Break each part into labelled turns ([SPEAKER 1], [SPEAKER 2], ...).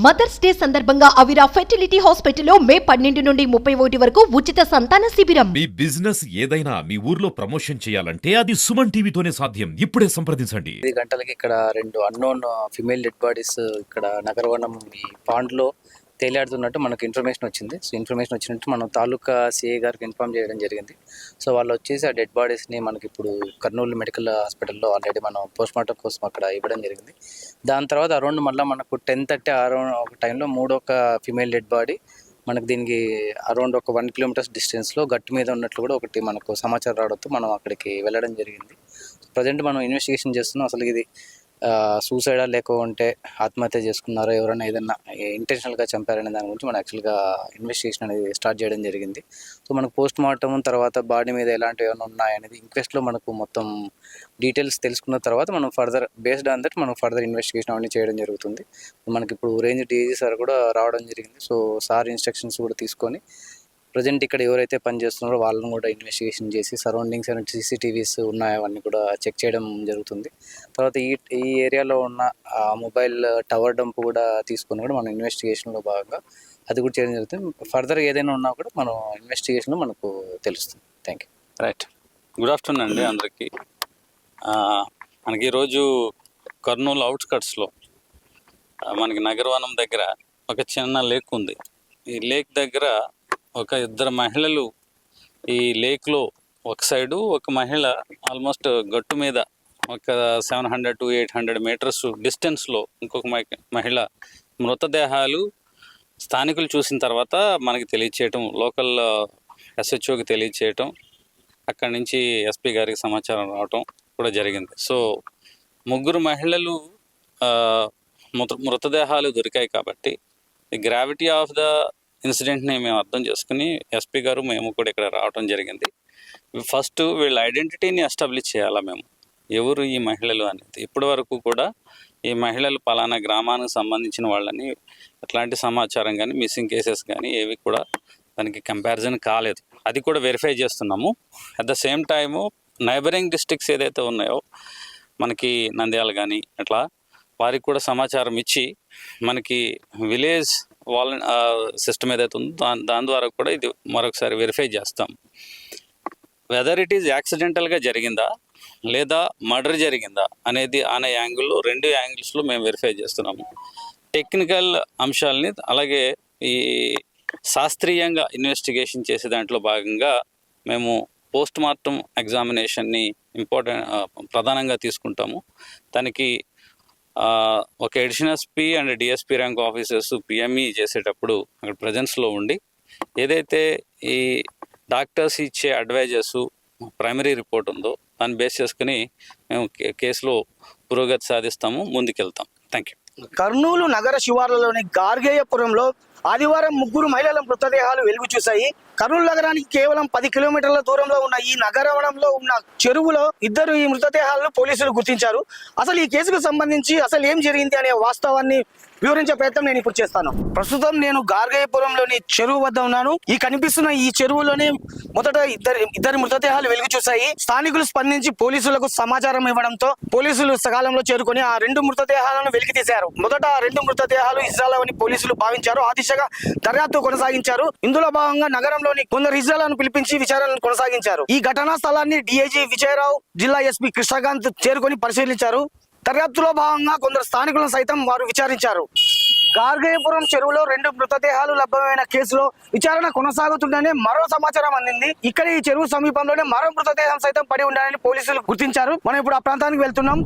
[SPEAKER 1] Mothers day సందర్భంగా అవిరా fertility హాస్పిటల్లో మే పన్నెండు నుండి ముప్పై ఒకటి వరకు ఉచిత సంతాన శిబిరం.
[SPEAKER 2] మీ బిజినెస్ ఏదైనా మీ ఊర్లో ప్రమోషన్ చేయాలంటే అది సుమన్ టీవీతోనే సాధ్యం. ఇప్పుడే సంప్రదించండి.
[SPEAKER 3] ఐదు గంటలకి ఇక్కడ రెండు అన్నోన్ ఫిమేల్ డెడ్ బాడీస్ ఇక్కడ నగరవనం ఈ పాండ్లో తేలాడుతున్నట్టు మనకు ఇన్ఫర్మేషన్ వచ్చింది. సో ఇన్ఫర్మేషన్ వచ్చినట్టు మనం తాలూకా సిఏ గారికి ఇన్ఫామ్ చేయడం జరిగింది. సో వాళ్ళు వచ్చేసి ఆ డెడ్ బాడీస్ని మనకి ఇప్పుడు కర్నూలు మెడికల్ హాస్పిటల్లో ఆల్రెడీ మనం పోస్ట్మార్టం కోసం అక్కడ ఇవ్వడం జరిగింది. దాని తర్వాత అరౌండ్ మళ్ళీ మనకు టెన్ థర్టీ అరౌండ్ ఒక టైంలో మూడో ఒక ఫిమేల్ డెడ్ బాడీ మనకు దీనికి అరౌండ్ ఒక వన్ కిలోమీటర్స్ డిస్టెన్స్లో గట్టు మీద ఉన్నట్లు కూడా ఒకటి మనకు సమాచారం రావడంతో మనం అక్కడికి వెళ్ళడం జరిగింది. ప్రజెంట్ మనం ఇన్వెస్టిగేషన్ చేస్తున్నాం. అసలు ఇది సూసైడా లేకుంటే ఆత్మహత్య చేసుకున్నారో ఎవరైనా ఏదైనా ఇంటెన్షనల్గా చంపారనే దాని గురించి మనం యాక్చువల్గా ఇన్వెస్టిగేషన్ అనేది స్టార్ట్ చేయడం జరిగింది. సో మనకు పోస్ట్ మార్టం తర్వాత బాడీ మీద ఎలాంటివి ఏమైనా ఉన్నాయనేది ఇంక్వెస్ట్లో మనకు మొత్తం డీటెయిల్స్ తెలుసుకున్న తర్వాత మనం ఫర్దర్ బేస్డ్ ఆన్ దట్ మనం ఫర్దర్ ఇన్వెస్టిగేషన్ అవన్నీ చేయడం జరుగుతుంది. మనకి ఇప్పుడు రేంజ్ డీజీ సార్ కూడా రావడం జరిగింది. సో సార్ ఇన్స్ట్రక్షన్స్ కూడా తీసుకొని ప్రజెంట్ ఇక్కడ ఎవరైతే పనిచేస్తున్నారో వాళ్ళని కూడా ఇన్వెస్టిగేషన్ చేసి సరౌండింగ్స్ అండ్ సీసీటీవీస్ ఉన్నాయో అవన్నీ కూడా చెక్ చేయడం జరుగుతుంది. తర్వాత ఈ ఈ ఏరియాలో ఉన్న మొబైల్ టవర్ డంప్ కూడా తీసుకొని కూడా మనం ఇన్వెస్టిగేషన్లో భాగంగా అది కూడా చేయడం జరుగుతుంది. ఫర్దర్ ఏదైనా ఉన్నా కూడా మనం ఇన్వెస్టిగేషన్లో మనకు తెలుస్తుంది. Thank you
[SPEAKER 4] right good afternoon అండి అందరికీ. మనకి ఈరోజు కర్నూలు అవుట్స్కట్స్లో మనకి నగరవనం దగ్గర ఒక చిన్న లేక్ ఉంది. ఈ లేక్ దగ్గర ఒక ఇద్దరు మహిళలు ఈ లేక్లో ఒక సైడు ఒక మహిళ ఆల్మోస్ట్ గట్టు మీద ఒక seven hundred to eight hundred metres డిస్టెన్స్లో ఇంకొక మహి- మహిళ మృతదేహాలు స్థానికులు చూసిన తర్వాత మనకి తెలియచేయటం లోకల్ ఎస్హెచ్ఓకి తెలియచేయటం అక్కడి నుంచి ఎస్పీ గారికి సమాచారం రావటం కూడా జరిగింది. సో ముగ్గురు మహిళలు మృత మృతదేహాలు దొరికాయి కాబట్టి ది గ్రావిటీ ఆఫ్ ద ఇన్సిడెంట్ని మేము అర్థం చేసుకుని ఎస్పీ గారు మేము కూడా ఇక్కడ రావటం జరిగింది. ఫస్ట్ వీళ్ళ ఐడెంటిటీని ఎస్టాబ్లిష్ చేయాలా మేము? ఎవరు ఈ మహిళలు అనేది? ఇప్పటి వరకు కూడా ఈ మహిళలు పలానా గ్రామానికి సంబంధించిన వాళ్ళని అట్లాంటి సమాచారం కానీ మిస్సింగ్ కేసెస్ కానీ ఏవి కూడా దానికి కంపారిజన్ కాలేదు. అది కూడా వెరిఫై చేస్తున్నాము. At the same time neighbouring districts ఏదైతే ఉన్నాయో మనకి నంద్యాల కానీ అట్లా వారికి కూడా సమాచారం ఇచ్చి మనకి విలేజ్ వాల సిస్టమ్ ఏదైతే ఉందో దాని దాని ద్వారా కూడా ఇది మరొకసారి వెరిఫై చేస్తాం. వెదర్ ఇట్ ఈజ్ యాక్సిడెంటల్గా జరిగిందా లేదా మర్డర్ జరిగిందా అనేది అనే యాంగిల్లో రెండు యాంగిల్స్లో మేము వెరిఫై చేస్తున్నాము. టెక్నికల్ అంశాలని అలాగే ఈ శాస్త్రీయంగా ఇన్వెస్టిగేషన్ చేసే దాంట్లో భాగంగా మేము పోస్ట్ మార్టం ఎగ్జామినేషన్ని ఇంపార్టెంట్ ప్రధానంగా తీసుకుంటాము. దానికి ఒక additional SP and DSP rank officers PME చేసేటప్పుడు అక్కడ ప్రజెన్స్లో ఉండి ఏదైతే ఈ డాక్టర్స్ ఇచ్చే అడ్వైజర్స్ ప్రైమరీ రిపోర్ట్ ఉందో దాన్ని బేస్ చేసుకుని మేము కేసులో పురోగతి సాధిస్తాము ముందుకెళ్తాం. థ్యాంక్ యూ
[SPEAKER 5] కర్నూలు నగర శివార్లలోని గార్గేయపురంలో ఆదివారం ముగ్గురు మహిళల మృతదేహాలు వెలుగు చూశాయి. కర్నూలు నగరానికి కేవలం పది కిలోమీటర్ల దూరంలో ఉన్న ఈ నగరవనంలో ఉన్న చెరువులో ఇద్దరు ఈ మృతదేహాలను పోలీసులు గుర్తించారు. అసలు ఈ కేసుకు సంబంధించి అసలు ఏం జరిగింది అనే వాస్తవాన్ని వివరించే ప్రయత్నం నేను ఇప్పుడు చేస్తాను. ప్రస్తుతం నేను గార్గేయపురంలోని చెరువు వద్ద ఉన్నాను. ఈ కనిపిస్తున్న ఈ చెరువులోనే మొదట ఇద్దరు ఇద్దరు మృతదేహాలు వెలుగు చూశాయి. స్థానికులు స్పందించి పోలీసులకు సమాచారం ఇవ్వడంతో పోలీసులు సకాలంలో చేరుకొని ఆ రెండు మృతదేహాలను వెలికి తీశారు మొదట ఆ రెండు మృతదేహాలు ఇజ్రాయల్ అని పోలీసులు భావించారు. ఆదిశ దిశగా దర్యాప్తు కొనసాగించారు. ఇందులో భాగంగా నగరంలోని కొందరు ఇజ్రాయలను పిలిపించి విచారణను కొనసాగించారు. ఈ ఘటనా స్థలాన్ని డిఐజీ విజయరావు జిల్లా ఎస్పీ కృష్ణకాంత్ చేరుకొని పరిశీలించారు. దర్యాప్తులో భాగంగా కొందరు స్థానికులను సైతం వారు విచారించారు. గార్గయపురం చెరువులో రెండు మృతదేహాలు లభ్యమైన కేసులో విచారణ కొనసాగుతుందనే మరో సమాచారం అందింది. ఇక్కడ ఈ చెరువు సమీపంలోనే మరో మృతదేహం సైతం పడి ఉండాలని పోలీసులు గుర్తించారు. మనం ఇప్పుడు ఆ ప్రాంతానికి వెళ్తున్నాం.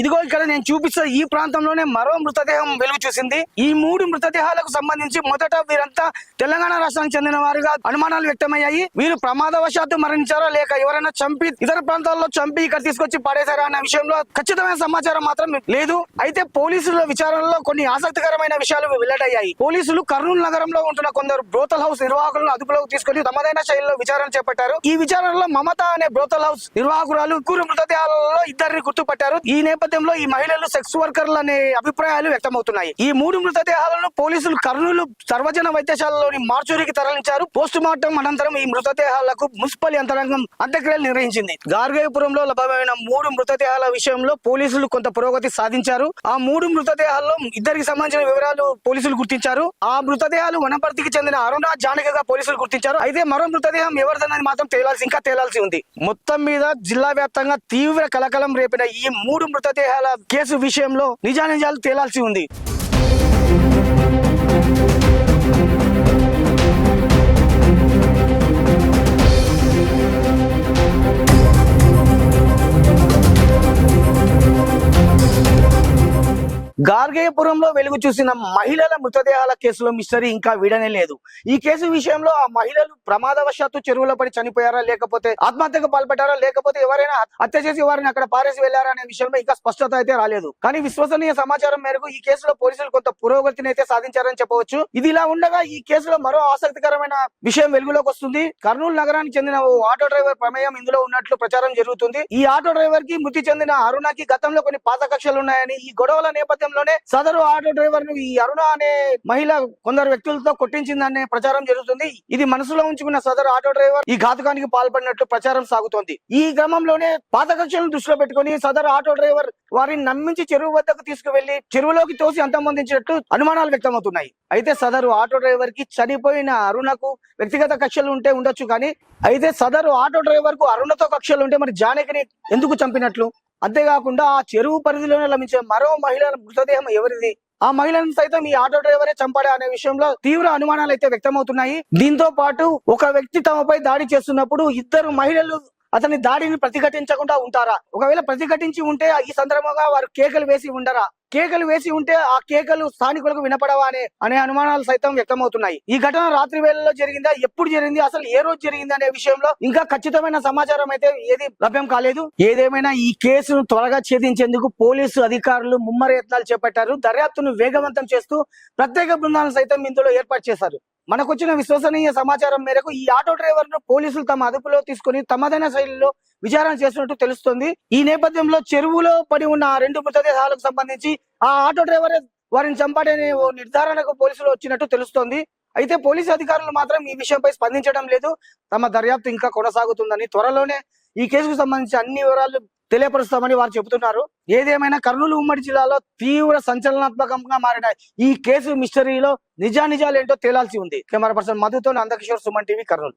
[SPEAKER 5] ఇదిగో ఇక్కడ నేను చూపిస్తే ఈ ప్రాంతంలోనే మరో మృతదేహం వెలుగు చూసింది. ఈ మూడు మృతదేహాలకు సంబంధించి మొదట వీరంతా తెలంగాణ రాష్ట్రానికి చెందిన వారిగా అనుమానాలు వ్యక్తమయ్యాయి. వీరు ప్రమాదవశాత్తు మరణించారా లేక ఎవరైనా చంపి ఇతర ప్రాంతాల్లో చంపి ఇక్కడ తీసుకొచ్చి పడేశారా అనే విషయంలో ఖచ్చితమైన సమాచారం మాత్రం లేదు. అయితే పోలీసుల విచారణలో కొన్ని ఆసక్తికరమైన విషయాలు వెల్లడయ్యాయి పోలీసులు కర్నూలు నగరంలో ఉంటున్న కొందరు బ్రోతల్ హౌస్ నిర్వాహకులను అదుపులోకి తీసుకొని తమదైన శైలిలో విచారణ చేపట్టారు. ఈ విచారణలో మమత అనే బ్రోతల్ హౌస్ నిర్వాహకురాలు ముగ్గురు మృతదేహాలలో ఇద్దరిని గుర్తుపట్టారు. ఈ నేపథ్యంలో ఈ మహిళలు సెక్స్ వర్కర్లు అనే అభిప్రాయాలు వ్యక్తమవుతున్నాయి. ఈ మూడు మృతదేహాలను పోలీసులు కర్నూలు సర్వజన వైద్యశాలలోని మార్చూరికి తరలించారు. పోస్ట్ మార్టం అనంతరం ఈ మృతదేహాలకు మున్సిపల్ యంత్రాంగం అంత్యక్రియలు నిర్వహించింది. గార్గయపురంలో లభ్యమైన మూడు మృతదేహాల విషయంలో పోలీసులు కొంత పురోగతి సాధించారు. ఆ మూడు మృతదేహాల్లో ఇద్దరికి సంబంధించిన వివరాలు మృతదేహాలు పోలీసులు గుర్తించారు. ఆ మృతదేహాలు వనపర్తికి చెందిన అరుణ జానకగా పోలీసులు గుర్తించారు. అయితే మరో మృతదేహం ఎవరిదన్నది మాత్రం తేలాల్సి ఇంకా తేలాల్సి ఉంది. మొత్తం మీద జిల్లా వ్యాప్తంగా తీవ్ర కలకలం రేపిన ఈ మూడు మృతదేహాల కేసు విషయంలో నిజానిజాలు తేలాల్సి ఉంది. గార్గేయపురంలో వెలుగు చూసిన మహిళల మృతదేహాల కేసులో మిస్టరీ ఇంకా వీడనే లేదు. ఈ కేసు విషయంలో ఆ మహిళలు ప్రమాదవశాత్తు చెరువులో పడి చనిపోయారా లేకపోతే ఆత్మహత్యకు పాల్పడ్డారా లేకపోతే ఎవరైనా హత్య చేసి వారిని అక్కడ పారేసి వెళ్ళారా అనే విషయంలో ఇంకా స్పష్టత అయితే రాలేదు. కానీ విశ్వసనీయ సమాచారం మేరకు ఈ కేసులో పోలీసులు కొంత పురోగతిని అయితే సాధించారని చెప్పవచ్చు. ఇది ఇలా ఉండగా ఈ కేసులో మరో ఆసక్తికరమైన విషయం వెలుగులోకి వస్తుంది. కర్నూలు నగరానికి చెందిన ఓ ఆటో డ్రైవర్ ప్రమేయం ఇందులో ఉన్నట్లు ప్రచారం జరుగుతుంది. ఈ ఆటో డ్రైవర్కి మృతి చెందిన అరుణకి గతంలో కొన్ని పాత కక్షలు ఉన్నాయని ఈ గొడవల నేపథ్యం నేపథ్యంలోనే సదరు ఆటో డ్రైవర్ను ఈ అరుణ అనే మహిళ కొందరు వ్యక్తులతో కొట్టించిందనే ప్రచారం జరుగుతుంది. ఇది మనసులో ఉంచుకున్న సదరు ఆటో డ్రైవర్ ఈ ఘాతుకానికి పాల్పడినట్లు ప్రచారం సాగుతోంది. ఈ క్రమంలోనే పాత కక్షలను దృష్టిలో పెట్టుకుని సదరు ఆటో డ్రైవర్ వారిని నమ్మించి చెరువు వద్దకు తీసుకువెళ్ళి చెరువులోకి తోసి అంతమొందించినట్టు అనుమానాలు వ్యక్తమవుతున్నాయి. అయితే సదరు ఆటో డ్రైవర్కి చనిపోయిన అరుణకు వ్యక్తిగత కక్షలు ఉంటే ఉండొచ్చు కానీ అయితే సదరు ఆటో డ్రైవర్కు అరుణతో కక్షలు ఉంటే మరి జానకిని ఎందుకు చంపినట్లు? అంతేకాకుండా ఆ చెరువు పరిధిలోనే లభించే మరో మహిళ మృతదేహం ఎవరిది? ఆ మహిళను సైతం ఈ ఆటో డ్రైవరే చంపాడా అనే విషయంలో తీవ్ర అనుమానాలు అయితే వ్యక్తమవుతున్నాయి. దీంతో పాటు ఒక వ్యక్తి తమపై దాడి చేస్తున్నప్పుడు ఇద్దరు మహిళలు అతని దాడిని ప్రతిఘటించకుండా ఉంటారా? ఒకవేళ ప్రతిఘటించి ఉంటే ఈ సందర్భంగా వారు కేకలు వేసి ఉండరా? కేకలు వేసి ఉంటే ఆ కేకలు స్థానికులకు వినపడవా అనే అనే అనుమానాలు సైతం వ్యక్తమవుతున్నాయి. ఈ ఘటన రాత్రి వేళల్లో జరిగిందా? ఎప్పుడు జరిగింది? అసలు ఏ రోజు జరిగింది అనే విషయంలో ఇంకా ఖచ్చితమైన సమాచారం అయితే ఏది లభ్యం కాలేదు. ఏదేమైనా ఈ కేసును త్వరగా ఛేదించేందుకు పోలీసు అధికారులు ముమ్మర యత్నాలు చేపట్టారు. దర్యాప్తును వేగవంతం చేస్తూ ప్రత్యేక బృందాలను సైతం ఇందులో ఏర్పాటు చేశారు. మనకొచ్చిన విశ్వసనీయ సమాచారం మేరకు ఈ ఆటో డ్రైవర్ను పోలీసులు తమ అదుపులో తీసుకుని తమదైన శైలిలో విచారణ చేసినట్టు తెలుస్తుంది. ఈ నేపథ్యంలో చెరువులో పడి ఉన్న రెండు మృతదేహాలకు సంబంధించి ఆ ఆటో డ్రైవర్ వారిని చంపాడనే ఓ నిర్ధారణకు పోలీసులు వచ్చినట్టు తెలుస్తోంది. అయితే పోలీసు అధికారులు మాత్రం ఈ విషయంపై స్పందించడం లేదు. తమ దర్యాప్తు ఇంకా కొనసాగుతుందని త్వరలోనే ఈ కేసుకు సంబంధించి అన్ని వివరాలు తెలియపరుస్తామని వారు చెబుతున్నారు. ఏదేమైనా కర్నూలు ఉమ్మడి జిల్లాలో తీవ్ర సంచలనాత్మకంగా మారిన ఈ కేసు మిస్టరీలో నిజానిజాలు ఏంటో తేలాల్సి ఉంది. కెమెరా పర్సన్ మధుతో నందకిషోర్ సుమన్ టీవీ కర్నూలు.